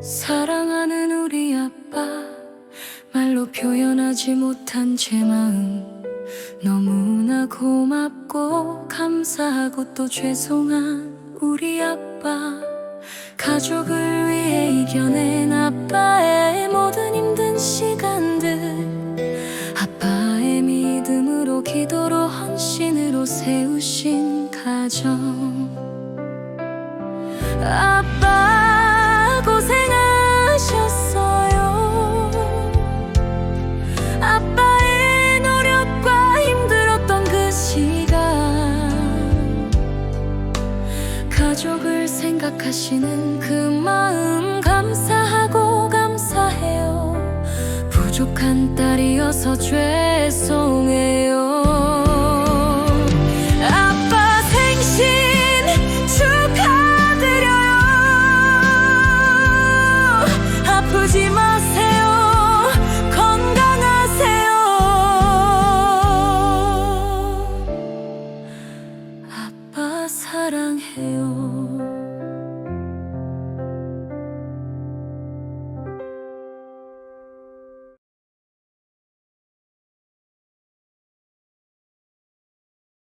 사랑하는 우리 아빠 말로 표현하지 못한 제 마음. 너무나 고맙고 감사하고 또 죄송한 우리 아빠 가족을 위해 이겨낸 아빠의 모든 힘든 시간들. 아빠의 믿음으로 기도로 헌신으로 세우신 가정. 아빠 가족을 생각하시는 그 마음 감사하고 감사해요. 부족한 딸이어서 죄송해요. 사랑해요.